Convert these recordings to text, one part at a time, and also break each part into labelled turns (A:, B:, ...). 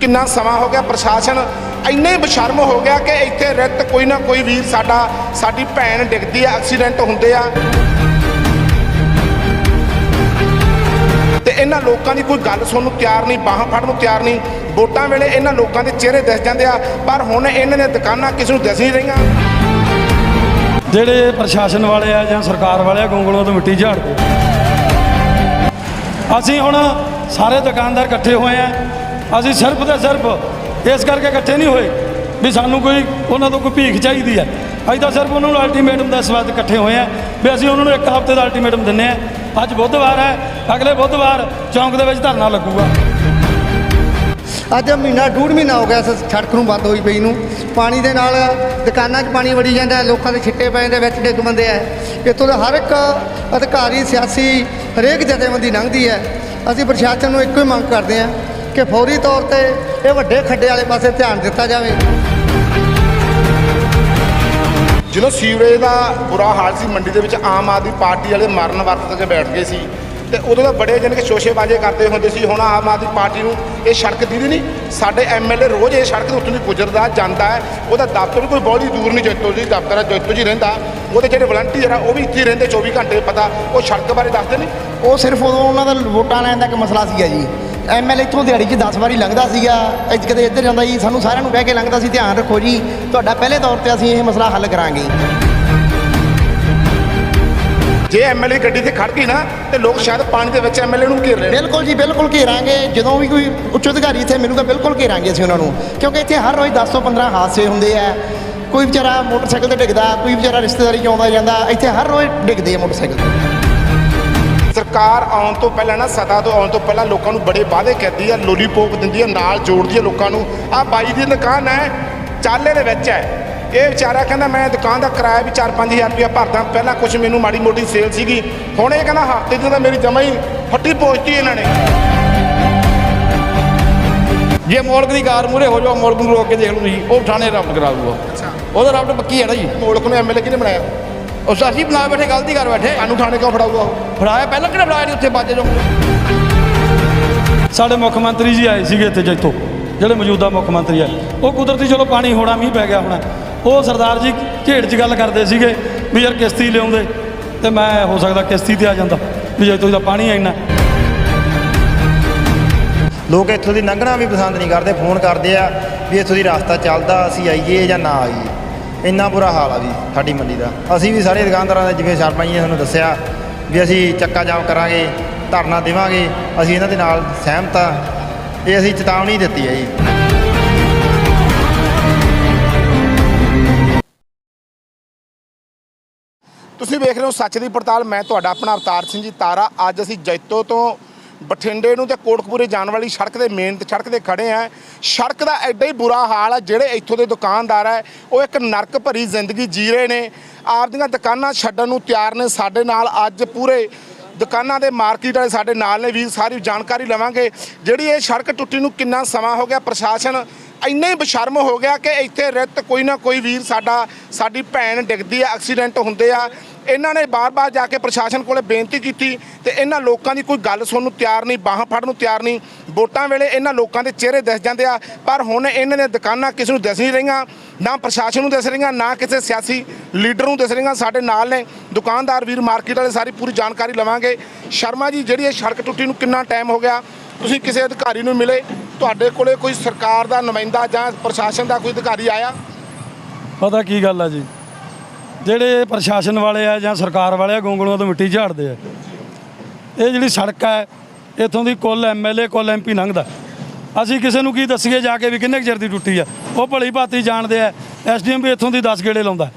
A: ਕਿੰਨਾ ਸਮਾਂ ਹੋ ਗਿਆ ਪ੍ਰਸ਼ਾਸਨ ਇੰਨੇ ਬਸ਼ਰਮ ਹੋ ਗਿਆ ਕਿ ਇੱਥੇ ਰਿਤ ਕੋਈ ਨਾ ਕੋਈ ਵੀਰ ਸਾਡਾ, ਸਾਡੀ ਭੈਣ ਡਿੱਗਦੀ ਆ, ਐਕਸੀਡੈਂਟ ਹੁੰਦੇ ਆ। ਤੇ ਇਹਨਾਂ ਲੋਕਾਂ ਦੀ ਕੋਈ ਗੱਲ ਸੁਣਨ ਨੂੰ ਤਿਆਰ ਨਹੀਂ, ਬਾਹਾਂ ਫੜਨ ਨੂੰ ਤਿਆਰ ਨਹੀਂ, ਵੋਟਾਂ ਵੇਲੇ ਇਹਨਾਂ ਲੋਕਾਂ ਦੇ ਚਿਹਰੇ ਦਿਸ ਜਾਂਦੇ ਆ, ਪਰ ਹੁਣ ਇਹਨਾਂ ਦੀਆਂ ਦੁਕਾਨਾਂ ਕਿਸ ਨੂੰ ਦਿਸ ਨਹੀਂ ਰਹੀਆਂ।
B: ਜਿਹੜੇ ਪ੍ਰਸ਼ਾਸਨ ਵਾਲੇ ਆ ਜਾਂ ਸਰਕਾਰ ਵਾਲੇ ਆ ਗੋਂਗਲੋਂ ਤੋਂ ਮਿੱਟੀ ਝਾੜਦੇ ਅਸੀਂ ਹੁਣ ਸਾਰੇ ਦੁਕਾਨਦਾਰ ਇਕੱਠੇ ਹੋਏ ਆ। ਅਸੀਂ ਸਿਰਫ ਤੇ ਸਿਰਫ ਇਸ ਕਰਕੇ ਇਕੱਠੇ ਨਹੀਂ ਹੋਏ ਵੀ ਸਾਨੂੰ ਕੋਈ, ਉਹਨਾਂ ਤੋਂ ਕੋਈ ਭੀਖ ਚਾਹੀਦੀ ਹੈ। ਅਸੀਂ ਤਾਂ ਸਿਰਫ ਉਹਨਾਂ ਨੂੰ ਅਲਟੀਮੇਟਮ ਦਾ ਸਵਾਦ ਇਕੱਠੇ ਹੋਏ ਆ ਵੀ ਅਸੀਂ ਉਹਨਾਂ ਨੂੰ ਇੱਕ ਹਫ਼ਤੇ ਦਾ ਅਲਟੀਮੇਟਮ ਦਿੰਨੇ ਆ ਅੱਜ ਬੁੱਧਵਾਰ ਹੈ, ਅਗਲੇ ਬੁੱਧਵਾਰ ਚੌਂਕ ਦੇ ਵਿੱਚ ਧਰਨਾ ਲੱਗੂਗਾ।
C: ਅੱਜ ਮਹੀਨਾ, ਡੂਢ ਮਹੀਨਾ ਹੋ ਗਿਆ ਇਸ ਸੜਕ ਨੂੰ ਬੰਦ ਹੋਈ ਪਈ ਨੂੰ। ਪਾਣੀ ਦੇ ਨਾਲ ਦੁਕਾਨਾਂ 'ਚ ਪਾਣੀ ਵੜੀ ਜਾਂਦਾ ਲੋਕਾਂ ਦੇ ਛਿੱਟੇ ਪੈ ਜਾਂਦੇ, ਵਿੱਚ ਡਿੱਗ ਬੰਦੇ ਆ ਇੱਥੋਂ ਦਾ ਹਰ ਇੱਕ ਅਧਿਕਾਰੀ, ਸਿਆਸੀ, ਹਰੇਕ ਜਥੇਬੰਦੀ ਲੰਘਦੀ ਹੈ। ਅਸੀਂ ਪ੍ਰਸ਼ਾਸਨ ਨੂੰ ਇੱਕੋ ਹੀ ਮੰਗ ਕਰਦੇ ਹਾਂ ਕਿ ਫੌਰੀ ਤੌਰ ਤੇ ਇਹ ਵੱਡੇ ਖੱਡੇ ਵਾਲੇ ਪਾਸੇ ਧਿਆਨ ਦਿੱਤਾ ਜਾਵੇ।
A: ਜਦੋਂ ਸੀਵਰੇਜ ਦਾ ਬੁਰਾ ਹਾਲ ਸੀ ਮੰਡੀ ਦੇ ਵਿੱਚ ਆਮ ਆਦਮੀ ਪਾਰਟੀ ਵਾਲੇ ਮਰਨ ਵਰਤ ਕੇ ਬੈਠ ਗਏ ਸੀ ਤੇ ਉਦੋਂ ਤਾਂ ਬੜੇ ਜਨ ਕੇ ਸ਼ੋਸ਼ੇਬਾਜ਼ੇ ਕਰਦੇ ਹੁੰਦੇ ਸੀ। ਹੁਣ ਆਮ ਆਦਮੀ ਪਾਰਟੀ ਨੂੰ ਇਹ ਸੜਕ ਦੀਦੀ ਨਹੀਂ ਸਾਡੇ ਐਮਐਲਏ ਰੋਜ਼ ਇਹ ਸੜਕ ਦੇ ਉੱਤੋਂ ਦੀ ਗੁਜ਼ਰਦਾ ਜਾਂਦਾ ਹੈ। ਉਹਦਾ ਦਫ਼ਤਰ ਵੀ ਕੋਈ ਬਹੁਤ ਹੀ ਦੂਰ ਨਹੀਂ ਜੈਤੋ ਜੀ ਦਫ਼ਤਰ ਹੈ ਜੈਤੋ ਜੀ ਰਹਿੰਦਾ। ਉਹਦੇ ਜਿਹੜੇ ਵਲੰਟੀਅਰ ਆ ਉਹ ਵੀ ਇੱਥੇ ਹੀ ਰਹਿੰਦੇ 24 ਘੰਟੇ ਪਤਾ ਉਹ ਸੜਕ ਬਾਰੇ ਦੱਸਦੇ ਨਹੀਂ।
D: ਉਹ ਸਿਰਫ ਉਦੋਂ ਉਹਨਾਂ ਦਾ ਵੋਟਾਂ ਲੈਣ ਦਾ ਇੱਕ ਮਸਲਾ ਸੀਗਾ ਜੀ। ਐਮਐਲਏ ਇੱਥੋਂ ਦਿਹਾੜੀ 'ਚ 10 ਵਾਰੀ ਲੰਘਦਾ ਸੀਗਾ। ਇੱਥੇ ਕਿਤੇ ਇੱਧਰ ਜਾਂਦਾ ਜੀ ਸਾਨੂੰ ਸਾਰਿਆਂ ਨੂੰ ਕਹਿ ਕੇ ਲੰਘਦਾ ਸੀ ਧਿਆਨ ਰੱਖੋ ਜੀ। ਤੁਹਾਡਾ ਪਹਿਲੇ ਤੌਰ ਤੇ ਅਸੀਂ ਇਹ ਮਸਲਾ ਹੱਲ ਕਰਾਂਗੇ।
A: ਜੇ ਐਮਐਲਏ ਗੱਡੀ ਤੇ ਖੜ ਗਈ ਨਾ ਤੇ ਲੋਕ ਸ਼ਾਇਦ ਪਾਣੀ ਦੇ ਵਿੱਚ ਐਮਐਲਏ ਨੂੰ ਘੇਰ ਲੈਣ।
D: ਬਿਲਕੁਲ ਜੀ ਬਿਲਕੁਲ ਘੇਰਾਂਗੇ। ਜਦੋਂ ਵੀ ਕੋਈ ਉੱਚ ਅਧਿਕਾਰੀ ਇੱਥੇ ਮਿਲੂਗਾ ਬਿਲਕੁਲ ਘੇਰਾਂਗੇ ਅਸੀਂ ਉਹਨਾਂ ਨੂੰ। ਕਿਉਂਕਿ ਇੱਥੇ ਹਰ ਰੋਜ਼ 10 ਤੋਂ 15 ਹਾਦਸੇ ਹੁੰਦੇ ਆ। ਕੋਈ ਵਿਚਾਰਾ ਮੋਟਰਸਾਈਕਲ ਤੇ ਡਿੱਗਦਾ ਕੋਈ ਵਿਚਾਰਾ ਰਿਸ਼ਤੇਦਾਰੀ 'ਚ ਆਉਂਦਾ ਜਾਂਦਾ ਇੱਥੇ ਹਰ ਰੋਜ਼ ਡਿੱਗਦੇ ਆ ਮੋਟਰਸਾਈਕਲ
A: ਸਰਕਾਰ ਆਉਣ ਤੋਂ ਪਹਿਲਾਂ ਨਾ ਸਤਾ ਤੋਂ ਆਉਣ ਤੋਂ ਪਹਿਲਾਂ ਲੋਕਾਂ ਨੂੰ ਬੜੇ ਵਾਅਦੇ ਕਰਦੀ ਆ ਲੋਲੀਪੋਪ ਦਿੰਦੀ ਆ ਨਾਲ ਜੋੜਦੀ ਆ ਲੋਕਾਂ ਨੂੰ। ਆ ਬਾਈ ਦੀ ਦੁਕਾਨ ਹੈ ਚਾਲੇ ਦੇ ਵਿੱਚ ਹੈ। ਇਹ ਵਿਚਾਰਾ ਕਹਿੰਦਾ ਮੈਂ ਦੁਕਾਨ ਦਾ ਕਿਰਾਇਆ ਵੀ 4-5000 ਰੁਪਇਆ ਭਰਦਾ। ਪਹਿਲਾਂ ਕੁਝ ਮੈਨੂੰ ਮਾੜੀ ਮੋਟੀ ਸੇਲ ਸੀਗੀ। ਹੁਣ ਇਹ ਕਹਿੰਦਾ ਹਫ਼ਤੇ ਦੀ ਤਾਂ ਮੇਰੀ ਜਮਾ ਹੀ ਫੱਟੀ ਪਹੁੰਚਤੀ ਇਹਨਾਂ ਨੇ।
E: ਜੇ ਮੋਲਕ ਦੀ ਕਾਰ ਮੂਰੇ ਹੋ ਜਾਓ ਮੋਲਕ ਨੂੰ ਰੋਕ ਕੇ ਦੇਖ ਲਓ ਤੁਸੀਂ। ਉਹ ਥਾਣੇ ਰੱਬ ਕਰਾ ਦੂਗਾ। ਉਹਦਾ ਰੱਬ ਪੱਕੀ ਹੈ ਨਾ ਜੀ?
A: ਮੋਲਕ ਨੂੰ ਐਮਐਲਏ ਕਿਹਨੇ ਬਣਾਇਆ?
E: ਉਸ ਅਸੀਂ ਬਣਾ ਬੈਠੇ ਗਲਤੀ ਕਰ ਬੈਠੇ।
A: ਸਾਨੂੰ ਥਾਣੇ ਕਿਉਂ ਫੜਾਊਗਾ? ਉਹ
E: ਫੜਾਇਆ ਪਹਿਲਾਂ ਕਿਹੜਾ ਫੜਾਇਆ ਨਹੀਂ ਉੱਥੇ ਬਾਜੇ ਜੋ
B: ਸਾਡੇ ਮੁੱਖ ਮੰਤਰੀ ਜੀ ਆਏ ਸੀਗੇ ਇੱਥੇ ਜੈਤੋ ਜਿਹੜੇ ਮੌਜੂਦਾ ਮੁੱਖ ਮੰਤਰੀ ਆ। ਉਹ ਕੁਦਰਤੀ ਚਲੋ ਪਾਣੀ ਹੋਣਾ ਮੀਂਹ ਪੈ ਗਿਆ ਹੋਣਾ। ਉਹ ਸਰਦਾਰ ਜੀ ਝੇੜ 'ਚ ਗੱਲ ਕਰਦੇ ਸੀਗੇ ਵੀ ਯਾਰ ਕਿਸ਼ਤੀ ਲਿਆਉਂਦੇ ਤੇ ਮੈਂ ਹੋ ਸਕਦਾ ਕਿਸ਼ਤੀ ਤੇ ਆ ਜਾਂਦਾ ਵੀ ਜੈਤੋ ਦਾ ਪਾਣੀ ਇੰਨਾ।
F: ਲੋਕ ਇੱਥੋਂ ਦੀ ਲੰਘਣਾ ਵੀ ਪਸੰਦ ਨਹੀਂ ਕਰਦੇ ਫੋਨ ਕਰਦੇ ਆ ਵੀ ਇੱਥੋਂ ਦੀ ਰਸਤਾ ਚੱਲਦਾ ਅਸੀਂ ਆਈਏ ਜਾਂ ਨਾ ਆਈਏ। ਇੰਨਾ ਬੁਰਾ ਹਾਲ ਆ ਵੀ ਸਾਡੀ ਮੰਡੀ ਦਾ। ਅਸੀਂ ਵੀ ਸਾਰੇ ਦੁਕਾਨਦਾਰਾਂ ਦੇ ਜਿਵੇਂ ਸ਼ਰਮਾ ਜੀ ਨੇ ਤੁਹਾਨੂੰ ਦੱਸਿਆ ਵੀ ਅਸੀਂ ਚੱਕਾ ਜਾਮ ਕਰਾਂਗੇ, ਧਰਨਾ ਦੇਵਾਂਗੇ, ਅਸੀਂ ਇਹਨਾਂ ਦੇ ਨਾਲ ਸਹਿਮਤ ਆ। ਇਹ ਅਸੀਂ ਚੇਤਾਵਨੀ ਦਿੱਤੀ ਹੈ ਜੀ।
A: ਤੁਸੀਂ ਵੇਖ ਰਹੇ ਹੋ ਸੱਚ ਦੀ ਪੜਤਾਲ। ਮੈਂ ਤੁਹਾਡਾ ਆਪਣਾ ਅਵਤਾਰ ਸਿੰਘ ਜੀ ਤਾਰਾ। ਅੱਜ ਅਸੀਂ ਜੈਤੋ ਤੋਂ ਬਠਿੰਡੇ ਨੂੰ ਤੇ ਕੋਟਕਪੂਰੇ ਜਾਣ ਵਾਲੀ ਸੜਕ ਦੇ ਮੇਨ ਸੜਕ ਤੇ ਖੜੇ ਆ। ਸੜਕ ਦਾ ਐਡਾ ਹੀ ਬੁਰਾ ਹਾਲ ਆ, ਜਿਹੜੇ ਇੱਥੋਂ ਦੇ ਦੁਕਾਨਦਾਰ ਆ, ਉਹ ਇੱਕ ਨਰਕ ਭਰੀ ਜ਼ਿੰਦਗੀ ਜੀ ਰਹੇ ਨੇ। ਆਪਦੀਆਂ ਦੁਕਾਨਾਂ ਛੱਡਣ ਨੂੰ ਤਿਆਰ ਨੇ ਸਾਡੇ ਨਾਲ। ਅੱਜ ਪੂਰੇ ਦੁਕਾਨਾਂ ਦੇ ਮਾਰਕੀਟ ਵਾਲੇ ਸਾਡੇ ਨਾਲ ਨੇ ਵੀ ਸਾਰੀ ਜਾਣਕਾਰੀ ਲਵਾਂਗੇ। ਜਿਹੜੀ ਇਹ ਸੜਕ ਟੁੱਟੀ ਨੂੰ ਕਿੰਨਾ ਸਮਾਂ ਹੋ ਗਿਆ? ਪ੍ਰਸ਼ਾਸਨ ਇੰਨਾ ਹੀ ਬਸ਼ਰਮ ਹੋ ਗਿਆ ਕਿ ਇੱਥੇ ਰਿਤ ਕੋਈ ਨਾ ਕੋਈ ਵੀਰ ਸਾਡਾ, ਸਾਡੀ ਭੈਣ ਡਿੱਗਦੀ ਆ, ਐਕਸੀਡੈਂਟ ਹੁੰਦੇ ਆ। ਇਹਨਾਂ ਨੇ ਬਾਰ-ਬਾਰ ਜਾ ਕੇ ਪ੍ਰਸ਼ਾਸਨ ਕੋਲੇ ਬੇਨਤੀ ਕੀਤੀ ਤੇ ਇਹਨਾਂ ਲੋਕਾਂ ਦੀ ਕੋਈ ਗੱਲ ਸੁਣਨ ਨੂੰ ਤਿਆਰ ਨਹੀਂ, ਬਾਹਾਂ ਫੜਨ ਨੂੰ ਤਿਆਰ ਨਹੀਂ। ਵੋਟਾਂ ਵੇਲੇ ਇਹਨਾਂ ਲੋਕਾਂ ਦੇ ਚਿਹਰੇ ਦਿਸ ਜਾਂਦੇ ਆ, ਪਰ ਹੁਣ ਇਹਨਾਂ ਨੇ ਦੁਕਾਨਾਂ ਕਿਸ ਨੂੰ ਦਿਸ ਨਹੀਂ ਰਹੀਆਂ, ਨਾ ਪ੍ਰਸ਼ਾਸਨ ਨੂੰ ਦਿਸ ਰਹੀਆਂ, ਨਾ ਕਿਸੇ ਸਿਆਸੀ ਲੀਡਰ ਨੂੰ ਦਿਸ ਰਹੀਆਂ ਸਾਡੇ ਨਾਲ ਨੇ। ਦੁਕਾਨਦਾਰ ਵੀਰ ਮਾਰਕੀਟ ਵਾਲੇ ਸਾਰੀ ਪੂਰੀ ਜਾਣਕਾਰੀ ਲਵਾਂਗੇ। ਸ਼ਰਮਾ ਜੀ, ਜਿਹੜੀ ਇਹ ਸੜਕ ਟੁੱਟੀ ਨੂੰ ਕਿੰਨਾ ਟਾਈਮ ਹੋ ਗਿਆ? ਤੁਸੀਂ ਕਿਸੇ ਅਧਿਕਾਰੀ ਨੂੰ ਮਿਲੇ? ਤੁਹਾਡੇ ਕੋਲੇ ਕੋਈ ਸਰਕਾਰ ਦਾ ਨੁਮਾਇੰਦਾ ਜਾਂ ਪ੍ਰਸ਼ਾਸਨ ਦਾ ਕੋਈ ਅਧਿਕਾਰੀ ਆਇਆ?
B: ਪਤਾ ਕੀ ਗੱਲ ਆ ਜੀ? ਜਿਹੜੇ ਪ੍ਰਸ਼ਾਸਨ ਵਾਲੇ ਆ ਜਾਂ ਸਰਕਾਰ ਵਾਲੇ ਆ ਗੋਂਗਲੋਂ ਤੋਂ ਮਿੱਟੀ ਝਾੜਦੇ ਆ। ਇਹ ਜਿਹੜੀ ਸੜਕ ਹੈ ਇੱਥੋਂ ਦੀ ਕੁੱਲ ਐਮਐਲਏ ਕੁੱਲ ਐਮਪੀ ਲੰਘਦਾ। ਅਸੀਂ ਕਿਸੇ ਨੂੰ ਕੀ ਦੱਸੀਏ ਜਾ ਕੇ ਵੀ ਕਿੰਨੇ ਕੁ ਚਿਰ ਦੀ ਟੁੱਟੀ ਆ। ਉਹ ਭਲੀ ਭਾਤੀ ਜਾਣਦੇ ਆ ਐਸਡੀਐਮ ਵੀ ਇੱਥੋਂ ਦੀ 10 ਗੇੜੇ ਲਾਉਂਦਾ।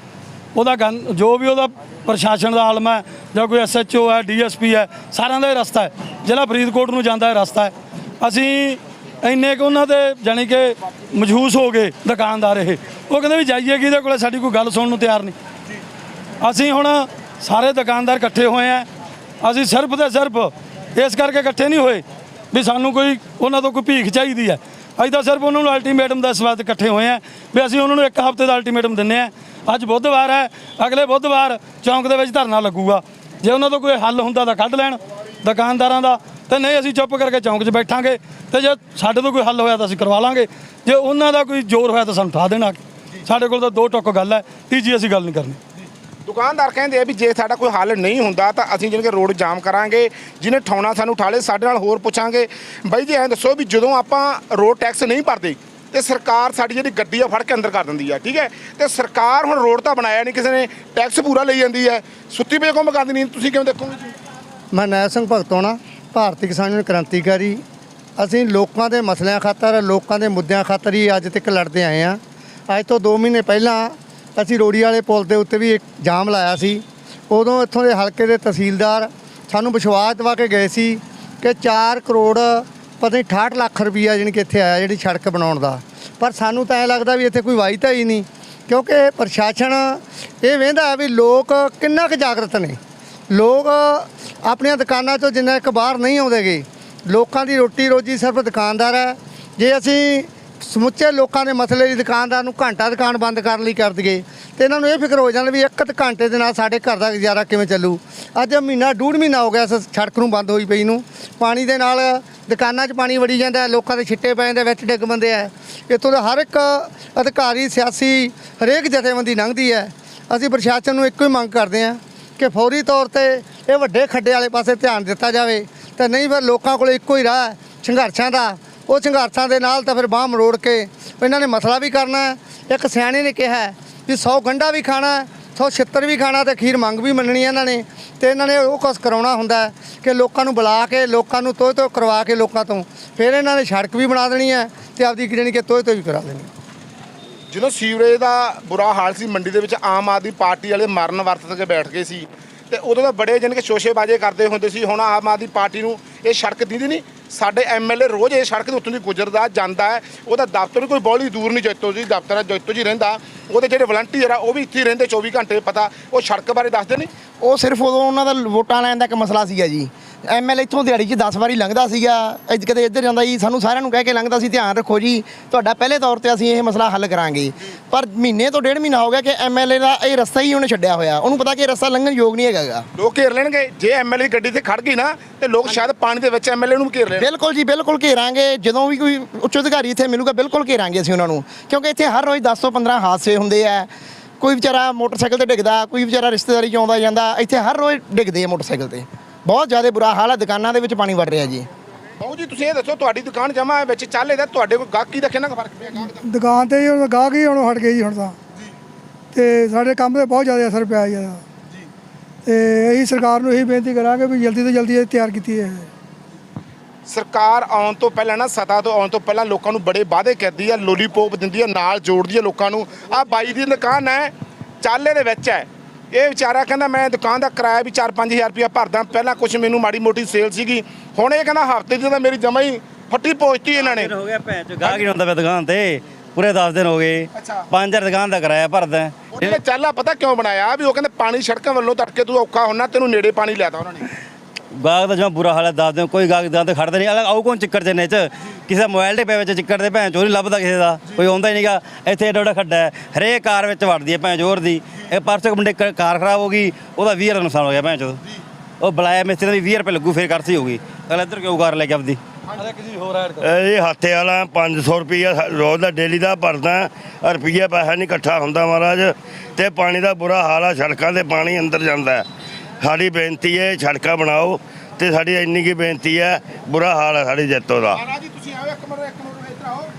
B: ਉਹਦਾ ਗਨ ਜੋ ਵੀ ਉਹਦਾ ਪ੍ਰਸ਼ਾਸਨ ਦਾ ਆਲਮ ਹੈ ਜਾਂ ਕੋਈ ਐਸਐਚਓ ਹੈ ਡੀਐਸਪੀ ਹੈ ਸਾਰਿਆਂ ਦਾ ਇਹ ਰਸਤਾ ਹੈ। ਜਿਹੜਾ ਫਰੀਦਕੋਟ ਨੂੰ ਜਾਂਦਾ ਹੈ ਰਸਤਾ ਹੈ। ਅਸੀਂ ਇੰਨੇ ਕੁ ਉਹਨਾਂ ਦੇ ਜਾਣੀ ਕਿ ਮਜਹੂਸ ਹੋ ਗਏ ਦੁਕਾਨਦਾਰ ਇਹ। ਉਹ ਕਹਿੰਦੇ ਵੀ ਜਾਈਏ ਕਿਹਦੇ ਕੋਲੇ, ਸਾਡੀ ਕੋਈ ਗੱਲ ਸੁਣਨ ਨੂੰ ਤਿਆਰ ਨਹੀਂ। ਅਸੀਂ ਹੁਣ ਸਾਰੇ ਦੁਕਾਨਦਾਰ ਇਕੱਠੇ ਹੋਏ ਆ। ਅਸੀਂ ਸਿਰਫ ਤੇ ਸਿਰਫ ਇਸ ਕਰਕੇ ਇਕੱਠੇ ਨਹੀਂ ਹੋਏ ਵੀ ਸਾਨੂੰ ਕੋਈ ਉਹਨਾਂ ਤੋਂ ਕੋਈ ਭੀਖ ਚਾਹੀਦੀ ਹੈ। ਅਸੀਂ ਤਾਂ ਸਿਰਫ ਉਹਨਾਂ ਨੂੰ ਅਲਟੀਮੇਟਮ ਦਾ ਸਵਾਦ ਇਕੱਠੇ ਹੋਏ ਆ ਵੀ ਅਸੀਂ ਉਹਨਾਂ ਨੂੰ ਇੱਕ ਹਫ਼ਤੇ ਦਾ ਅਲਟੀਮੇਟਮ ਦਿੰਨੇ ਆ। ਅੱਜ ਬੁੱਧਵਾਰ ਹੈ, ਅਗਲੇ ਬੁੱਧਵਾਰ ਚੌਂਕ ਦੇ ਵਿੱਚ ਧਰਨਾ ਲੱਗੂਗਾ। ਜੇ ਉਹਨਾਂ ਤੋਂ ਕੋਈ ਹੱਲ ਹੁੰਦਾ ਤਾਂ ਕੱਢ ਲੈਣ ਦੁਕਾਨਦਾਰਾਂ ਦਾ। ਤੇ ਨਹੀਂ ਅਸੀਂ ਚੁੱਪ ਕਰਕੇ ਚੌਂਕ 'ਚ ਬੈਠਾਂਗੇ ਤੇ ਜੇ ਸਾਡੇ ਤੋਂ ਕੋਈ ਹੱਲ ਹੋਇਆ ਤਾਂ ਅਸੀਂ ਕਰਵਾ ਲਾਂਗੇ। ਜੇ ਉਹਨਾਂ ਦਾ ਕੋਈ ਜ਼ੋਰ ਹੋਇਆ ਤਾਂ ਸਾਨੂੰ ਠਾ ਦੇਣਾ। ਸਾਡੇ ਕੋਲ ਤਾਂ ਦੋ ਟੁੱਕ ਗੱਲ ਹੈ, ਤੀਜੀ ਅਸੀਂ ਗੱਲ ਨਹੀਂ ਕਰਨੀ।
A: ਦੁਕਾਨਦਾਰ ਕਹਿੰਦੇ ਆ ਵੀ ਜੇ ਸਾਡਾ ਕੋਈ ਹੱਲ ਨਹੀਂ ਹੁੰਦਾ ਤਾਂ ਅਸੀਂ ਜਿਵੇਂ ਕਿ ਰੋਡ ਜਾਮ ਕਰਾਂਗੇ, ਜਿਹਨੇ ਠਾਉਣਾ ਸਾਨੂੰ ਠਾਲੇ, ਸਾਡੇ ਨਾਲ ਹੋਰ ਪੁੱਛਾਂਗੇ। ਬਾਈ ਜੀ, ਐਂ ਦੱਸੋ ਵੀ ਜਦੋਂ ਆਪਾਂ ਰੋਡ ਟੈਕਸ ਨਹੀਂ ਭਰਦੇ, ਤੇ ਸਰਕਾਰ ਸਾਡੀ ਜਿਹੜੀ ਗੱਡੀ ਆ ਫੜ ਕੇ ਅੰਦਰ ਕਰ ਦਿੰਦੀ ਆ, ਠੀਕ ਹੈ? ਤੇ ਸਰਕਾਰ ਹੁਣ ਰੋਡ ਤਾਂ ਬਣਾਇਆ ਨਹੀਂ ਕਿਸੇ ਨੇ ਟੈਕਸ ਪੂਰਾ ਲਈ ਜਾਂਦੀ ਹੈ। ਸੁੱਤੀ ਪਈ ਕੰਮ ਕਰਦੀ ਨਹੀਂ, ਤੁਸੀਂ ਕਿਵੇਂ ਦੇਖੋਗੇ
C: ਮੈਂ ਨੈ ਸਿੰਘ ਭਗਤੋਣਾ ਭਾਰਤੀ ਕਿਸਾਨ ਯੂਨੀਅਨ ਕ੍ਰਾਂਤੀਕਾਰੀ। ਅਸੀਂ ਲੋਕਾਂ ਦੇ ਮਸਲਿਆਂ ਖਾਤਰ, ਲੋਕਾਂ ਦੇ ਮੁੱਦਿਆਂ ਖਾਤਰ ਹੀ ਅੱਜ ਤੱਕ ਲੜਦੇ ਆਏ ਆ ਅੱਜ ਤੋਂ 2 ਮਹੀਨੇ ਪਹਿਲਾਂ ਅਸੀਂ ਰੋੜੀ ਵਾਲੇ ਪੁਲ ਦੇ ਉੱਤੇ ਵੀ ਇੱਕ ਜਾਮ ਲਾਇਆ ਸੀ। ਉਦੋਂ ਇੱਥੋਂ ਦੇ ਹਲਕੇ ਦੇ ਤਹਿਸੀਲਦਾਰ ਸਾਨੂੰ ਵਿਸ਼ਵਾਸ ਦਿਵਾ ਕੇ ਗਏ ਸੀ ਕਿ 4 ਕਰੋੜ, ਪਤਾ ਨਹੀਂ 68 ਲੱਖ ਰੁਪਈਆ ਜਾਣੀ ਕਿ ਇੱਥੇ ਆਇਆ ਜਿਹੜੀ ਸੜਕ ਬਣਾਉਣ ਦਾ। ਪਰ ਸਾਨੂੰ ਤਾਂ ਐ ਲੱਗਦਾ ਵੀ ਇੱਥੇ ਕੋਈ ਵਾਅਦਾ ਹੀ ਨਹੀਂ, ਕਿਉਂਕਿ ਪ੍ਰਸ਼ਾਸਨ ਇਹ ਵੇਂਦਾ ਵੀ ਲੋਕ ਕਿੰਨਾ ਕੁ ਜਾਗਰਤ ਨੇ। ਲੋਕ ਆਪਣੀਆਂ ਦੁਕਾਨਾਂ ਤੋਂ ਜਿੰਨਾ ਇੱਕ ਬਾਹਰ ਨਹੀਂ ਆਉਂਦੇਗੇ, ਲੋਕਾਂ ਦੀ ਰੋਟੀ ਰੋਜੀ ਸਿਰਫ ਦੁਕਾਨਦਾਰ ਹੈ। ਜੇ ਅਸੀਂ ਸਮੁੱਚੇ ਲੋਕਾਂ ਦੇ ਮਸਲੇ ਦੀ ਦੁਕਾਨਦਾਰ ਨੂੰ ਘੰਟਾ ਦੁਕਾਨ ਬੰਦ ਕਰਨ ਲਈ ਕਰ ਦਈਏ। ਤੇ ਇਹਨਾਂ ਨੂੰ ਇਹ ਫਿਕਰ ਹੋ ਜਾਂਦਾ ਵੀ ਇੱਕ ਘੰਟੇ ਦੇ ਨਾਲ ਸਾਡੇ ਘਰ ਦਾ ਗੁਜ਼ਾਰਾ ਕਿਵੇਂ ਚੱਲੂ? ਅੱਜ ਮਹੀਨਾ, ਡੂਢ ਮਹੀਨਾ ਹੋ ਗਿਆ ਇਸ ਸੜਕ ਨੂੰ ਬੰਦ ਹੋਈ ਪਈ ਨੂੰ। ਪਾਣੀ ਦੇ ਨਾਲ ਦੁਕਾਨਾਂ 'ਚ ਪਾਣੀ ਵੜੀ ਜਾਂਦਾ, ਲੋਕਾਂ ਦੇ ਛਿੱਟੇ ਪੈ ਜਾਂਦੇ, ਵਿੱਚ ਡਿੱਗ ਪੈਂਦੇ ਆ। ਇੱਥੋਂ ਦਾ ਹਰ ਇੱਕ ਅਧਿਕਾਰੀ, ਸਿਆਸੀ, ਹਰੇਕ ਜਥੇਬੰਦੀ ਲੰਘਦੀ ਹੈ। ਅਸੀਂ ਪ੍ਰਸ਼ਾਸਨ ਨੂੰ ਇੱਕੋ ਹੀ ਮੰਗ ਕਰਦੇ ਹਾਂ ਕਿ ਫੌਰੀ ਤੌਰ ਤੇ ਇਹ ਵੱਡੇ ਖੱਡੇ ਵਾਲੇ ਪਾਸੇ ਧਿਆਨ ਦਿੱਤਾ ਜਾਵੇ। ਤਾਂ ਨਹੀਂ ਫਿਰ ਲੋਕਾਂ ਕੋਲ ਇੱਕੋ ਹੀ ਰਾਹ, ਸੰਘਰਸ਼ਾਂ ਦਾ ਉਹ ਸੰਘਰਸ਼ਾਂ ਦੇ ਨਾਲ ਤਾਂ ਫਿਰ ਬਾਹ ਮਰੋੜ ਕੇ ਇਹਨਾਂ ਨੇ ਮਸਲਾ ਵੀ ਕਰਨਾ ਹੈ। ਇੱਕ ਸਿਆਣੇ ਨੇ ਕਿਹਾ ਵੀ 100 ਗੰਢਾ ਵੀ ਖਾਣਾ 100 ਛਿੱਤਰ ਵੀ ਖਾਣਾ ਤੇ ਖੀਰ ਮੰਗ ਵੀ ਮੰਨਣੀ ਹੈ ਇਹਨਾਂ ਨੇ। ਤੇ ਇਹਨਾਂ ਨੇ ਉਹ ਕੁਛ ਕਰਾਉਣਾ ਹੁੰਦਾ ਕਿ ਲੋਕਾਂ ਨੂੰ ਬੁਲਾ ਕੇ, ਲੋਕਾਂ ਨੂੰ ਤੋਏ ਤੋਂ ਕਰਵਾ ਕੇ ਲੋਕਾਂ ਤੋਂ ਫਿਰ ਇਹਨਾਂ ਨੇ ਸੜਕ ਵੀ ਬਣਾ ਦੇਣੀ ਹੈ ਤੇ ਆਪਦੀ ਜਿਹੜੀ ਕਿ ਤੋਏ ਤੋਂ ਵੀ ਕਰਾ ਦੇਣੀ
A: ਜਦੋਂ ਸੀਵਰੇਜ ਦਾ ਬੁਰਾ ਹਾਲ ਸੀ, ਮੰਡੀ ਦੇ ਵਿੱਚ ਆਮ ਆਦਮੀ ਪਾਰਟੀ ਵਾਲੇ ਮਰਨ ਵਰਤ ਕੇ ਬੈਠ ਗਏ ਸੀ। ਤੇ ਉਦੋਂ ਤਾਂ ਬੜੇ ਜਾਣੀ ਕਿ ਸ਼ੋਸ਼ੇਬਾਜ਼ੇ ਕਰਦੇ ਹੁੰਦੇ ਸੀ, ਹੁਣ ਆਮ ਆਦਮੀ ਪਾਰਟੀ ਨੂੰ ਇਹ ਸੜਕ ਦੀਦੀ ਨਹੀਂ। ਸਾਡੇ ਐਮਐਲਏ ਰੋਜ਼ ਇਹ ਸੜਕ ਦੇ ਉੱਤੋਂ ਦੀ ਗੁਜ਼ਰਦਾ, ਜਾਂਦਾ ਹੈ। ਉਹਦਾ ਦਫ਼ਤਰ ਵੀ ਕੋਈ ਬੋਲੀ ਦੂਰ ਨਹੀਂ ਜੈਤੋ ਜੀ, ਦਫ਼ਤਰ ਹੈ, ਜੈਤੋ ਜੀ ਰਹਿੰਦਾ। ਉਹਦੇ ਜਿਹੜੇ ਵਲੰਟੀਅਰ ਆ, ਉਹ ਵੀ ਇੱਥੇ ਹੀ ਰਹਿੰਦੇ 24 ਘੰਟੇ ਪਤਾ। ਉਹ ਸੜਕ ਬਾਰੇ ਦੱਸਦੇ ਨਹੀਂ
D: ਉਹ ਸਿਰਫ ਉਦੋਂ ਉਹਨਾਂ ਦਾ ਵੋਟਾਂ ਲੈਣ ਦਾ ਇੱਕ ਮਸਲਾ ਸੀਗਾ ਜੀ। ਐਮਐਲਏ ਇੱਥੋਂ ਦਿਹਾੜੀ 'ਚ 10 ਵਾਰੀ ਲੰਘਦਾ ਸੀਗਾ। ਇੱਧ ਕਦੇ ਇੱਧਰ ਜਾਂਦਾ ਜੀ ਸਾਨੂੰ ਸਾਰਿਆਂ ਨੂੰ ਕਹਿ ਕੇ ਲੰਘਦਾ ਸੀ ਧਿਆਨ ਰੱਖੋ ਜੀ ਤੁਹਾਡਾ ਪਹਿਲੇ ਤੌਰ ਤੇ ਅਸੀਂ ਇਹ ਮਸਲਾ ਹੱਲ ਕਰਾਂਗੇ। ਪਰ ਮਹੀਨੇ ਤੋਂ ਡੇਢ ਮਹੀਨਾ ਹੋ ਗਿਆ ਕਿ ਐਮਐਲਏ ਦਾ ਇਹ ਰਸਤਾ ਹੀ ਉਹਨੇ ਛੱਡਿਆ ਹੋਇਆ। ਉਹਨੂੰ ਪਤਾ ਕਿ ਇਹ ਰਸਤਾ ਲੰਘਣ ਯੋਗ ਨਹੀਂ ਹੈਗਾਗਾ
A: ਲੋਕ ਘੇਰ ਲੈਣਗੇ। ਜੇ ਐਮਐਲਏ ਗੱਡੀ ਤੇ ਖੜ ਗਈ ਨਾ ਤੇ ਲੋਕ ਸ਼ਾਇਦ ਪਾਣੀ ਦੇ ਵਿੱਚ ਐਮਐਲਏ ਨੂੰ ਘੇਰ ਲੈਣ।
D: ਬਿਲਕੁਲ ਜੀ ਬਿਲਕੁਲ ਘੇਰਾਂਗੇ। ਜਦੋਂ ਵੀ ਕੋਈ ਉੱਚ ਅਧਿਕਾਰੀ ਇੱਥੇ ਮਿਲੂਗਾ ਬਿਲਕੁਲ ਘੇਰਾਂਗੇ ਅਸੀਂ ਉਹਨਾਂ ਨੂੰ। ਕਿਉਂਕਿ ਇੱਥੇ ਹਰ ਰੋਜ਼ 10 ਤੋਂ 15 ਹਾਦਸੇ ਹੁੰਦੇ ਆ। ਕੋਈ ਵਿਚਾਰਾ ਮੋਟਰਸਾਈਕਲ ਤੇ ਡਿੱਗਦਾ ਕੋਈ ਵਿਚਾਰਾ ਰਿਸ਼ਤੇਦਾਰੀ 'ਚ ਆਉਂਦਾ ਜਾਂਦਾ ਇੱਥੇ ਹਰ ਰੋਜ਼ ਡਿੱਗਦੇ ਆ ਮੋਟਰਸਾਈਕਲ ਤੇ। ਬਹੁਤ ਜ਼ਿਆਦਾ ਬੁਰਾ ਹਾਲ ਹੈ ਦੁਕਾਨਾਂ ਦੇ ਵਿੱਚ ਪਾਣੀ ਵੜ ਰਿਹਾ ਜੀ।
A: ਬਾਊ ਜੀ ਤੁਸੀਂ ਇਹ ਦੱਸੋ ਤੁਹਾਡੀ ਦੁਕਾਨ ਜਮਾ ਹੈ ਵਿੱਚ ਚੱਲੇ ਦਾ ਤੁਹਾਡੇ ਕੋਲ ਗਾਹਕੀ ਦਾ ਕਿੰਨਾ ਕੁ ਫ਼ਰਕ ਪਿਆ ਗਾਹਕ ਦਾ?
G: ਦੁਕਾਨ ਤੇ ਹੀ ਹੁਣ ਗਾਹਕ ਹੀ ਹੁਣ ਹਟ ਗਏ ਜੀ ਹੁਣ ਤਾਂ। ਤੇ ਸਾਡੇ ਕੰਮ ਤੇ ਬਹੁਤ ਜ਼ਿਆਦਾ ਅਸਰ ਪਿਆ ਜੀ ਇਹਦਾ। ਤੇ ਇਹੀ ਸਰਕਾਰ ਨੂੰ ਇਹੀ ਬੇਨਤੀ ਕਰਾਂਗੇ ਵੀ ਜਲਦੀ ਤੋਂ ਜਲਦੀ ਇਹ ਤਿਆਰ ਕੀਤੀ ਹੈ
A: ਸਰਕਾਰ ਆਉਣ ਤੋਂ ਪਹਿਲਾਂ ਨਾ ਸਤਾ ਤੋਂ ਆਉਣ ਤੋਂ ਪਹਿਲਾਂ ਲੋਕਾਂ ਨੂੰ ਬੜੇ ਵਾਅਦੇ ਕਰਦੀ ਆ ਲੋਲੀਪੌਪ ਦਿੰਦੀ ਆ ਨਾਲ ਜੋੜਦੀ ਆ ਲੋਕਾਂ ਨੂੰ। ਆ ਬਾਈ ਦੀ ਦੁਕਾਨ ਹੈ ਚਾਲੇ ਦੇ ਵਿੱਚ ਹੈ। ਇਹ ਵਿਚਾਰਾ ਕਹਿੰਦਾ ਮੈਂ ਦੁਕਾਨ ਦਾ ਕਿਰਾਇਆ ਵੀ 4-5000 ਰੁਪਇਆ ਭਰਦਾ। ਪਹਿਲਾਂ ਕੁਝ ਮੈਨੂੰ ਮਾੜੀ ਮੋਟੀ ਸੇਲ ਸੀਗੀ। ਹੁਣ ਇਹ ਕਹਿੰਦਾ ਹਫ਼ਤੇ ਦੀ ਤਾਂ ਮੇਰੀ ਜਮਾ ਹੀ ਫੱਟੀ ਪੋਚਤੀ ਇਹਨਾਂ ਨੇ।
H: ਹੋ ਗਿਆ ਭੈਣ ਚੋ ਗਾਹਕ ਹੀ ਨਹੀਂ ਹੁੰਦਾ ਪਿਆ ਦੁਕਾਨ ਤੇ। ਪੂਰੇ 10 ਦਿਨ ਹੋ ਗਏ।
A: ਅੱਛਾ।
H: 5000 ਦੁਕਾਨ ਦਾ ਕਿਰਾਇਆ ਭਰਦਾ।
A: ਉਹਨੇ ਚਾਲਾ ਪਤਾ ਕਿਉਂ ਬਣਾਇਆ? ਵੀ ਉਹ ਕਹਿੰਦੇ ਪਾਣੀ ਸੜਕਾਂ ਵੱਲੋਂ ਤੜਕੇ ਤੂੰ ਔਖਾ ਹੁੰਨਾ ਤੈਨੂੰ ਨੇੜੇ ਪਾਣੀ ਲਿਆਦਾ ਉਹਨਾਂ ਨੇ।
H: ਗਾਹਕ ਦਾ ਜਮਾ ਬੁਰਾ ਹਾਲ ਹੈ 10 ਦਿਨ ਕੋਈ ਗਾਹਕ ਦੁਕਾਨ ਤੇ ਖੜਦਾ ਨਹੀਂ। ਅਲੱਗ ਆਉ ਕੌਣ ਚਿੱਕੜ ਚ ਨੇ ਚ ਕਿਸੇ ਦਾ ਮੋਬਾਈਲ ਦੇ ਪੈ ਵਿੱਚ ਚਿੱਕੜ ਦੇ ਭੈਣ ਚੋਰੀ ਲੱਭਦਾ ਕਿਸੇ ਦਾ ਕੋਈ ਆਉਂਦਾ ਹੀ ਨਹੀਂਗਾ। ਇੱਥੇ ਏਡਾ ਏਡਾ ਖੱਡਾ ਹੈ ਹਰੇਕ ਕਾਰ ਵਿੱਚ ਵੜਦੀ ਹੈ ਭੈਣ ਚੋਰ ਦੀ। ਇਹ ਪਰਸੋਂ ਮੁੰਡੇ ਕ- ਕਾਰ ਖਰਾਬ ਹੋ ਗਈ ਉਹਦਾ 20 ਦਾ ਨੁਕਸਾਨ ਹੋ ਗਿਆ ਭੈਣ ਚੋਦ। ਉਹ ਬੁਲਾਇਆ ਮਿਸਤਰੀ ਦਾ ਵੀ 20 ਰੁਪਏ ਲੱਗੂ ਫੇਰ ਕਰਤੀ ਹੋਊਗੀ। ਅਗਲਾ ਇੱਧਰ ਕਿਉਂ ਕਾਰ ਲੈ ਕੇ ਆਪਦੀ?
I: ਇਹ ਹੱਥੇ ਵਾਲਾ 500 ਰੁਪਈਆ ਸਾ- ਰੋਜ਼ ਦਾ ਡੇਲੀ ਦਾ ਭਰਦਾ ਰੁਪਈਆ ਪੈਸਾ ਨਹੀਂ ਇਕੱਠਾ ਹੁੰਦਾ ਮਹਾਰਾਜ। ਤੇ ਪਾਣੀ ਦਾ ਬੁਰਾ ਹਾਲ ਆ ਸੜਕਾਂ ਤੇ ਪਾਣੀ ਅੰਦਰ ਜਾਂਦਾ ਹੈ। ਸਾਡੀ ਬੇਨਤੀ ਹੈ ਸੜਕਾਂ ਬਣਾਓ ਤੇ ਸਾਡੀ ਇੰਨੀ ਕੀ ਬੇਨਤੀ ਹੈ ਬੁਰਾ ਹਾਲ ਹੈ ਸਾਡੀ ਜੈਤੋ ਦਾ।
A: ਮਹਾਰਾਜ ਜੀ ਤੁਸੀਂ ਆਓ ਇੱਕ ਮਿੰਟ ਇੱਕ ਮਿੰਟ ਇੱਧਰ ਆਓ।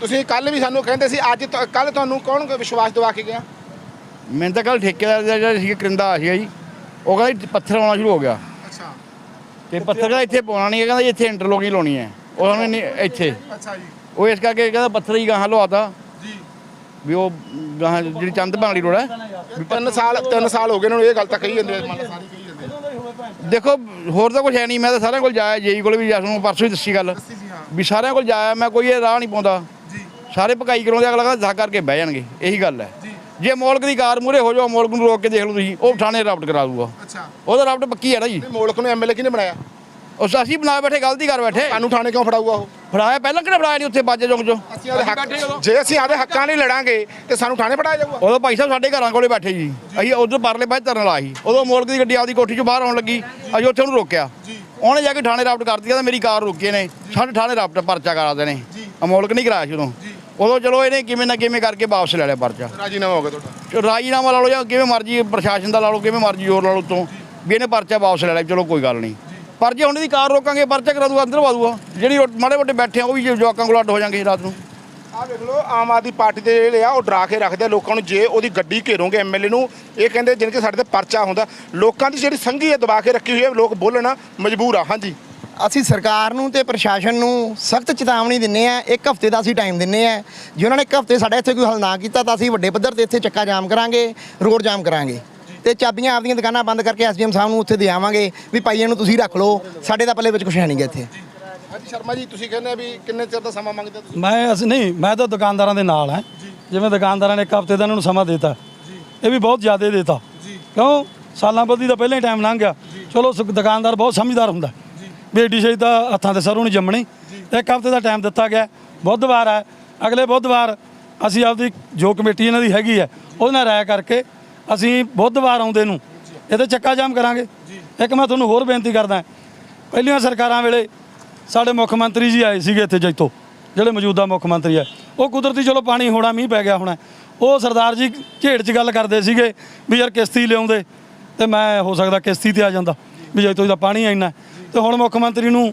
A: ਤੁਸੀਂ ਕੱਲ ਵੀ ਸਾਨੂੰ ਕਹਿੰਦੇ ਸੀ ਅੱਜ ਕੱਲ ਤੁਹਾਨੂੰ ਕੌਣ ਵਿਸ਼ਵਾਸ ਦਿਵਾ ਕੇ ਗਿਆ?
E: ਮੈਨੂੰ ਤਾਂ ਕੱਲ ਠੇਕੇਦਾਰ ਦਾ ਜਿਹੜਾ ਸੀ ਕਰਿੰਦਾ ਸੀਗਾ ਜੀ ਉਹ ਕਹਿੰਦਾ ਪੱਥਰ ਆਉਣਾ ਸ਼ੁਰੂ ਹੋ ਗਿਆ।
A: ਅੱਛਾ।
E: ਤੇ ਪੱਥਰ ਕਹਿੰਦਾ ਇੱਥੇ ਪਾਉਣਾ ਨਹੀਂ ਹੈ ਕਹਿੰਦਾ ਇੱਥੇ ਇੰਟਰਲੋਕ ਹੀ ਲਾਉਣੀ ਹੈ। ਉਹ ਉਹਨੇ ਨਹੀਂ ਇੱਥੇ।
A: ਅੱਛਾ ਜੀ।
E: ਉਹ ਇਸ ਕਰਕੇ ਕਹਿੰਦਾ ਪੱਥਰ ਹੀ ਗਾਹਾਂ ਲਵਾਤਾ ਵੀ ਉਹ ਗਾਹਾਂ ਜਿਹੜੀ ਚੰਦ ਵਾਲੀ ਰੋਡ ਹੈ
A: ਵੀ ਤਿੰਨ ਸਾਲ ਤਿੰਨ ਸਾਲ ਹੋ ਗਏ ਇਹਨਾਂ ਨੂੰ ਇਹ ਗੱਲ ਤਾਂ ਕਹੀ ਜਾਂਦੇ ਆ, ਮੰਨ ਲਾ ਸਾਰੀ ਕਹੀ ਜਾਂਦੇ ਆ।
E: ਦੇਖੋ ਹੋਰ ਤਾਂ ਕੁਝ ਹੈ ਨਹੀਂ ਮੈਂ ਤਾਂ ਸਾਰਿਆਂ ਕੋਲ ਜਾਇਆ ਜੇਈ ਕੋਲ ਵੀ ਜਾ ਨੂੰ ਪਰਸੋਂ ਹੀ ਦੱਸੀ ਗੱਲ। ਵੀ ਸਾਰਿਆਂ ਕੋਲ ਜਾਇਆ ਮੈਂ ਕੋਈ ਇਹ ਰਾਹ ਨਹੀਂ ਪਾਉਂਦਾ। ਸਾਰੇ ਭਕਾਈ ਕਰਾਉਂਦੇ ਅਗਲਾ ਕਹਿੰਦਾ ਜਾ ਕਰਕੇ ਬਹਿ ਜਾਣਗੇ। ਇਹੀ ਗੱਲ ਹੈ। ਜੇ। ਮੌਲਕ ਦੀ ਕਾਰ ਮੂਰੇ ਹੋ ਜਾਓ ਮੌਲਕ ਨੂੰ ਰੋਕ ਕੇ ਦੇਖ ਲਓ ਤੁਸੀਂ ਉਹ ਥਾਣੇ ਰਾਪਟ ਕਰਾ ਦੂਗਾ।
A: ਅੱਛਾ।
E: ਉਹਦਾ ਰਾਪਟ ਪੱਕੀ ਹੈ ਨਾ ਜੀ।
A: ਤੇ ਮੋਲਕ ਨੂੰ ਐਮਐਲਏ ਕਿਹਨੇ ਬਣਾਇਆ?
E: ਉਸ ਅਸੀਂ ਬਣਾ ਬੈਠੇ ਗਲਤੀ ਕਰ ਬੈਠੇ।
A: ਸਾਨੂੰ ਥਾਣੇ ਕਿਉਂ ਫੜਾਊਗਾ ਉਹ?
E: ਫੜਾਇਆ ਪਹਿਲਾਂ ਕਿਹੜਾ ਫੜਾਇਆ ਨਹੀਂ ਉੱਥੇ ਬਾਜੇ ਚੌਂਕ ਚੋਂ?
A: ਅਸੀਂ ਆਪਦੇ ਹੱਕ ਜੇ ਅਸੀਂ ਆਪਦੇ ਹੱਕਾਂ ਲਈ ਲੜਾਂਗੇ ਤੇ ਸਾਨੂੰ ਥਾਣੇ ਫੜਾਇਆ ਜਾਊਗਾ।
E: ਉਦੋਂ ਭਾਈ ਸਾਹਿਬ ਸਾਡੇ ਘਰਾਂ ਕੋਲੇ ਬੈਠੇ ਜੀ। ਅਸੀਂ ਉਧਰ ਪਰਲੇ ਪਾਸੇ ਧਰਨ ਲਾਈ ਉਦੋਂ ਮੋਲਕ ਦੀ ਗੱਡੀ ਆਪਦੀ ਕੋਠੀ ਚੋਂ ਬਾਹਰ ਆਉਣ ਲੱਗੀ। ਅਸੀਂ ਉੱਥੇ ਉਹਨੂੰ ਰੋਕਿਆ। ਉਹਨੇ ਜਾ ਕੇ ਥਾਣੇ ਰਾਪਟ ਕਰ ਦਿੱਤਾ ਤੇ ਮੇਰੀ ਕਾਰ ਰੁਕੇ ਨੇ। ਸਾਡੇ ਥਾਣੇ ਰਾਪਟ ਪਰਚਾ ਕਰਾਦੇ ਨੇ ਅਮੋਲਕ ਨਹੀਂ ਕਰਾਇਆ ਸੀ ਉਦੋਂ। ਉਦੋਂ ਚਲੋ ਇਹਨੇ ਕਿਵੇਂ ਨਾ ਕਿਵੇਂ ਕਰਕੇ ਵਾਪਸ ਲੈ ਲਿਆ ਪਰਚਾ।
A: ਰਾਜੀਨਾਮਾ ਹੋ ਗਿਆ ਤੁਹਾਡਾ।
E: ਚਲੋ ਰਾਜੀਨਾਮਾ ਲਾ ਲਓ ਜਾਂ ਕਿਵੇਂ ਮਰਜ਼ੀ ਪ੍ਰਸ਼ਾਸਨ ਦਾ ਲਾ ਲਓ ਕਿਵੇਂ ਮਰਜ਼ੀ ਜ਼ੋਰ ਲਾ ਲਓ ਤੋਂ ਵੀ ਇਹਨੇ ਪਰਚਾ ਵਾਪਸ ਲੈ ਲਿਆ ਚਲੋ ਕੋਈ ਗੱਲ ਨਹੀਂ। ਪਰ ਜੇ ਹੁਣ ਇਹਦੀ ਕਾਰ ਰੋਕਾਂਗੇ ਪਰਚਾ ਕਰਾ ਦੂਗਾ ਅੰਦਰ ਵਾ ਦੂਗਾ ਜਿਹੜੀ ਮਾੜੇ ਮੋਟੇ ਬੈਠੇ ਆ ਉਹ ਵੀ ਜਵਾਕਾਂ ਕੋਲ ਅੱਡ ਹੋ ਜਾਣਗੇ ਰਾਤ ਨੂੰ।
A: ਆ ਦੇਖ ਲਓ ਆਮ ਆਦਮੀ ਪਾਰਟੀ ਦੇ ਜਿਹੜੇ ਆ ਉਹ ਡਰਾ ਕੇ ਰੱਖਦੇ ਆ ਲੋਕਾਂ ਨੂੰ ਜੇ ਉਹਦੀ ਗੱਡੀ ਘੇਰੋਗੇ ਐਮਐਲਏ ਨੂੰ ਇਹ ਕਹਿੰਦੇ ਜਿਨ ਕਿ ਸਾਡੇ ਤੇ ਪਰਚਾ ਹੁੰਦਾ ਲੋਕਾਂ ਦੀ ਜਿਹੜੀ ਸੰਘੀ ਹੈ ਦਬਾ ਕੇ ਰੱਖੀ ਹੋਈ ਹੈ ਲੋਕ ਬੋਲਣ ਮਜਬੂਰ ਆ ਹਾਂਜੀ।
D: ਅਸੀਂ ਸਰਕਾਰ ਨੂੰ ਤੇ ਪ੍ਰਸ਼ਾਸਨ ਨੂੰ ਸਖਤ ਚੇਤਾਵਨੀ ਦਿੰਨੇ ਆ ਇੱਕ ਹਫ਼ਤੇ ਦਾ ਅਸੀਂ ਟਾਈਮ ਦਿੰਨੇ ਆ। ਜੇ ਉਹਨਾਂ ਨੇ ਇੱਕ ਹਫ਼ਤੇ ਸਾਡਾ ਇੱਥੇ ਕੋਈ ਹੱਲ ਨਾ ਕੀਤਾ ਤਾਂ ਅਸੀਂ ਵੱਡੇ ਪੱਧਰ ਤੇ ਇੱਥੇ ਚੱਕਾ ਜਾਮ ਕਰਾਂਗੇ ਰੋਡ ਜਾਮ ਕਰਾਂਗੇ। ਤੇ ਚਾਬੀਆਂ ਆਪਦੀਆਂ ਦੁਕਾਨਾਂ ਬੰਦ ਕਰਕੇ ਐਸਡੀਐਮ ਸਾਹਿਬ ਨੂੰ ਉੱਥੇ ਦੇ ਆਵਾਂਗੇ ਵੀ ਭਾਈ ਇਹਨੂੰ ਤੁਸੀਂ ਰੱਖ ਲਓ। ਸਾਡੇ ਤਾਂ ਪੱਲੇ ਵਿੱਚ ਕੁਛ ਹੈ ਨਹੀਂਗਾ ਇੱਥੇ।
A: ਹਾਂਜੀ ਸ਼ਰਮਾ ਜੀ ਤੁਸੀਂ ਕਹਿੰਦੇ ਆ ਵੀ ਕਿੰਨੇ ਚਿਰ ਦਾ ਸਮਾਂ ਮੰਗਦੇ ਤੁਸੀਂ?
B: ਮੈਂ ਅਸੀਂ ਨਹੀਂ ਮੈਂ ਤਾਂ ਦੁਕਾਨਦਾਰਾਂ ਦੇ ਨਾਲ ਹਾਂ। ਜਿਵੇਂ ਦੁਕਾਨਦਾਰਾਂ ਨੇ ਇੱਕ ਹਫ਼ਤੇ ਦਾ ਇਹਨਾਂ ਨੂੰ ਸਮਾਂ ਦਿੱਤਾ। ਇਹ ਵੀ ਬਹੁਤ ਜ਼ਿਆਦਾ ਦਿੱਤਾ। ਕਿਉਂ? ਸਾਲਾਂ ਬੱਧੀ ਦਾ ਪਹਿਲਾਂ ਹੀ ਟਾਈਮ ਲੰਘ ਗਿਆ। ਚਲੋ ਸ- ਦੁਕਾਨਦਾਰ ਬਹੁਤ ਸਮਝਦਾਰ ਹੁੰਦਾ। ਵੀ ਏਡੀ ਛੇਤੀ ਤਾਂ ਹੱਥਾਂ ਤੇ ਸਰੋਂ ਨਹੀਂ ਜੰਮਣੀ। ਇੱਕ ਹਫ਼ਤੇ ਦਾ ਟਾਈਮ ਦਿੱਤਾ ਗਿਆ। ਬੁੱਧਵਾਰ ਹੈ। ਅਗਲੇ ਬੁੱਧਵਾਰ ਅਸੀਂ ਆਪਦੀ ਜੋ ਕਮੇਟੀ ਇਹਨਾਂ ਦੀ ਹੈਗੀ ਹੈ ਉਹਦੇ ਨਾਲ ਰਾਇ ਕਰਕੇ ਅਸੀਂ ਬੁੱਧਵਾਰ ਆਉਂਦੇ ਨੂੰ ਇਹਦੇ ਚੱਕਾ ਜਾਮ ਕਰਾਂਗੇ। ਇੱਕ ਮੈਂ ਤੁਹਾਨੂੰ ਹੋਰ ਬੇਨਤੀ ਕਰਦਾ ਪਹਿਲੀਆਂ ਸਰਕਾਰਾਂ ਵੇਲੇ ਸਾਡੇ ਮੁੱਖ ਮੰਤਰੀ ਜੀ ਆਏ ਸੀਗੇ ਇੱਥੇ ਜੈਤੋ ਜਿਹੜੇ ਮੌਜੂਦਾ ਮੁੱਖ ਮੰਤਰੀ ਆ। ਉਹ ਕੁਦਰਤੀ ਚਲੋ ਪਾਣੀ ਹੋਣਾ ਮੀਂਹ ਪੈ ਗਿਆ ਹੋਣਾ। ਉਹ ਸਰਦਾਰ ਜੀ ਝੇੜ 'ਚ ਗੱਲ ਕਰਦੇ ਸੀਗੇ ਵੀ ਯਾਰ ਕਿਸ਼ਤੀ ਲਿਆਉਂਦੇ ਤੇ ਮੈਂ ਹੋ ਸਕਦਾ ਕਿਸ਼ਤੀ ਤੇ ਆ ਜਾਂਦਾ ਵੀ ਜੈਤੋ ਦਾ ਪਾਣੀ ਇੰਨਾ। ਤੇ ਹੁਣ ਮੁੱਖ ਮੰਤਰੀ ਨੂੰ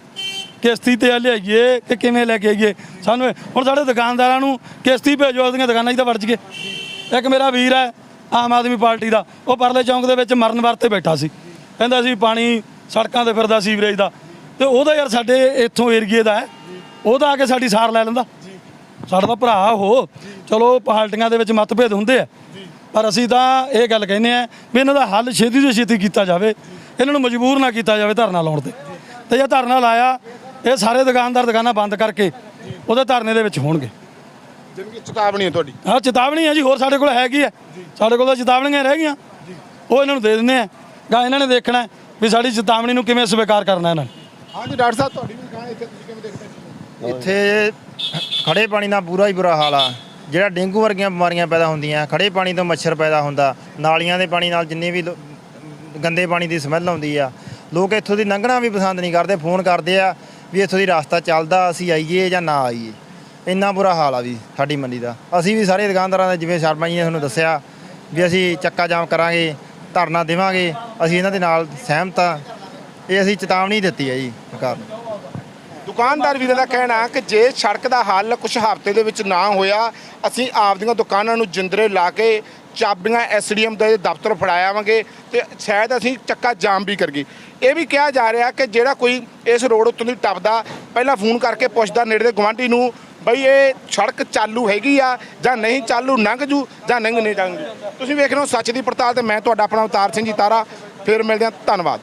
B: ਕਿਸ਼ਤੀ ਤੇ ਲਿਆਈਏ ਕਿ ਕਿਵੇਂ ਲੈ ਕੇ ਆਈਏ? ਸਾਨੂੰ ਇਹ- ਹੁਣ ਸਾਡੇ ਦੁਕਾਨਦਾਰਾਂ ਨੂੰ ਕਿਸ਼ਤੀ ਭੇਜੋ ਉਹਦੀਆਂ ਦੁਕਾਨਾਂ 'ਚ ਤਾਂ ਵੜ ਜਗੇ ਇੱਕ ਮੇਰਾ ਵੀਰ ਹੈ ਆਮ ਆਦਮੀ ਪਾਰਟੀ ਦਾ। ਉਹ ਪਰਲੇ ਚੌਂਕ ਦੇ ਵਿੱਚ ਮਰਨ ਵਰਤੇ ਬੈਠਾ ਸੀ। ਕਹਿੰਦਾ ਸੀ ਪਾਣੀ ਸੜਕਾਂ ਤੇ ਫਿਰਦਾ ਸੀਵਰੇਜ ਦਾ। ਤੇ ਉਹਦਾ ਯਾਰ ਸਾਡੇ ਇੱਥੋਂ ਏਰੀਏ ਦਾ ਹੈ। ਉਹਦਾ ਆ ਕੇ ਸਾਡੀ ਸਾਰ ਲੈ ਲੈਂਦਾ। ਸਾਡਾ ਤਾਂ ਭਰਾ ਉਹ। ਚਲੋ ਪਾਰਟੀਆਂ ਦੇ ਵਿੱਚ ਮਤਭੇਦ ਹੁੰਦੇ ਆ। ਪਰ ਅਸੀਂ ਤਾਂ ਇਹ ਗੱਲ ਕਹਿੰਦੇ ਆ ਵੀ ਇਹਨਾਂ ਦਾ ਹੱਲ ਛੇਤੀ ਤੋਂ ਛੇਤੀ ਕੀਤਾ ਜਾਵੇ। ਇਹਨਾਂ ਨੂੰ ਮਜਬੂਰ ਨਾ ਕੀਤਾ ਜਾਵੇ ਧਰਨਾ ਲਾਉਣ ਤੇ। ਤੇ ਜੇ ਧਰਨਾ ਲਾਇਆ, ਇਹ ਸਾਰੇ ਦੁਕਾਨਦਾਰ ਦੁਕਾਨਾਂ ਬੰਦ ਕਰਕੇ ਉਹਦੇ ਧਰਨੇ ਦੇ ਵਿੱਚ ਹੋਣਗੇ।
A: ਜਿਨਕੀ ਚੇਤਾਵਨੀ ਹੈ ਤੁਹਾਡੀ।
B: ਆਹ ਚੇਤਾਵਨੀ ਹੈ ਜੀ ਹੋਰ ਸਾਡੇ ਕੋਲ ਹੈਗੀ ਹੈ। ਸਾਡੇ ਕੋਲ ਤਾਂ ਚੇਤਾਵਨੀਆਂ ਰਹਿ ਗਈਆਂ। ਉਹ ਇਹਨਾਂ ਨੂੰ ਦੇ ਦਿੰਦੇ ਆ। ਗਾ ਇਹਨਾਂ ਨੇ ਦੇਖਣਾ ਹੈ ਵੀ ਸਾਡੀ ਚੇਤਾਵਨੀ ਨੂੰ ਕਿਵੇਂ ਸਵੀਕਾਰ ਕਰਨਾ ਇਹਨਾਂ ਨੇ।
A: ਹਾਂਜੀ ਡਾਕਟਰ ਸਾਹਿਬ ਤੁਹਾਡੀ ਵੀ ਦੁਕਾਨ ਇੱਥੇ ਤੁਸੀਂ ਕਿਵੇਂ ਦੇਖਦੇ ਹੋ?
F: ਇੱਥੇ ਖੜੇ ਪਾਣੀ ਦਾ ਬੁਰਾ ਹੀ ਬੁਰਾ ਹਾਲ ਆ। ਜਿਹੜਾ ਡੇਂਗੂ ਵਰਗੀਆਂ ਬਿਮਾਰੀਆਂ ਪੈਦਾ ਹੁੰਦੀਆਂ ਖੜੇ ਪਾਣੀ ਤੋਂ ਮੱਛਰ ਪੈਦਾ ਹੁੰਦਾ ਨਾਲੀਆਂ ਦੇ ਪਾਣੀ ਨਾਲ ਜਿੰਨੇ ਵੀ ਗੰਦੇ ਪਾਣੀ ਦੀ ਸਮੈਲ ਆਉਂਦੀ ਆ। ਲੋਕ ਇੱਥੋਂ ਦੀ ਲੰਘਣਾ ਵੀ ਪਸੰਦ ਨਹੀਂ ਕਰਦੇ ਫੋਨ ਕਰਦੇ ਆ ਵੀ ਇੱਥੋਂ ਦੀ ਰਸਤਾ ਚੱਲਦਾ ਅਸੀਂ ਆਈਏ ਜਾਂ ਨਾ ਆਈਏ। ਇੰਨਾ ਬੁਰਾ ਹਾਲ ਆ ਵੀ ਸਾਡੀ ਮੰਡੀ ਦਾ। ਅਸੀਂ ਵੀ ਸਾਰੇ ਦੁਕਾਨਦਾਰਾਂ ਦਾ ਜਿਵੇਂ ਸ਼ਰਮਾ ਜੀ ਨੇ ਤੁਹਾਨੂੰ ਦੱਸਿਆ ਵੀ ਅਸੀਂ ਚੱਕਾ ਜਾਮ ਕਰਾਂਗੇ, ਧਰਨਾ ਦੇਵਾਂਗੇ, ਅਸੀਂ ਇਹਨਾਂ ਦੇ ਨਾਲ ਸਹਿਮਤ ਆ। ਇਹ ਅਸੀਂ ਚੇਤਾਵਨੀ ਦਿੱਤੀ ਹੈ ਜੀ ਸਰਕਾਰ ਨੂੰ।
A: ਦੁਕਾਨਦਾਰ ਵੀਰਾਂ ਦਾ ਕਹਿਣਾ ਕਿ ਜੇ ਸੜਕ ਦਾ ਹੱਲ ਕੁਝ ਹਫ਼ਤੇ ਦੇ ਵਿੱਚ ਨਾ ਹੋਇਆ, ਅਸੀਂ ਆਪਦੀਆਂ ਦੁਕਾਨਾਂ ਨੂੰ ਜਿੰਦਰੇ ਲਾ ਕੇ ਚਾਬੀਆਂ ਐਸਡੀਐਮ ਦੇ ਦਫ਼ਤਰ ਫੜਾਇਆਵਾਂਗੇ ਤੇ ਸ਼ਾਇਦ ਅਸੀਂ ਚੱਕਾ ਜਾਮ ਵੀ ਕਰਗੇ ਇਹ ਵੀ ਕਿਹਾ ਜਾ ਰਿਹਾ ਕਿ ਜਿਹੜਾ ਕੋਈ ਇਸ ਰੋਡ ਉੱਤੋਂ ਦੀ ਟੱਪਦਾ, ਪਹਿਲਾਂ ਫੋਨ ਕਰਕੇ ਪੁੱਛਦਾ ਨੇੜੇ ਦੇ ਗੁਆਂਢੀ ਨੂੰ ਬਈ ਇਹ ਸੜਕ ਚਾਲੂ ਹੈਗੀ ਆ ਜਾਂ ਨਹੀਂ ਚਾਲੂ, ਲੰਘ ਜੂ ਜਾਂ ਲੰਘ ਨਹੀਂ ਲੰਘ ਜੂ। ਤੁਸੀਂ ਵੇਖ ਰਹੇ ਹੋ ਸੱਚ ਦੀ ਪੜਤਾਲ ਤੇ ਮੈਂ ਤੁਹਾਡਾ ਆਪਣਾ ਅਵਤਾਰ ਸਿੰਘ ਜੀ ਤਾਰਾ। ਫਿਰ ਮਿਲਦੇ ਹਾਂ, ਧੰਨਵਾਦ।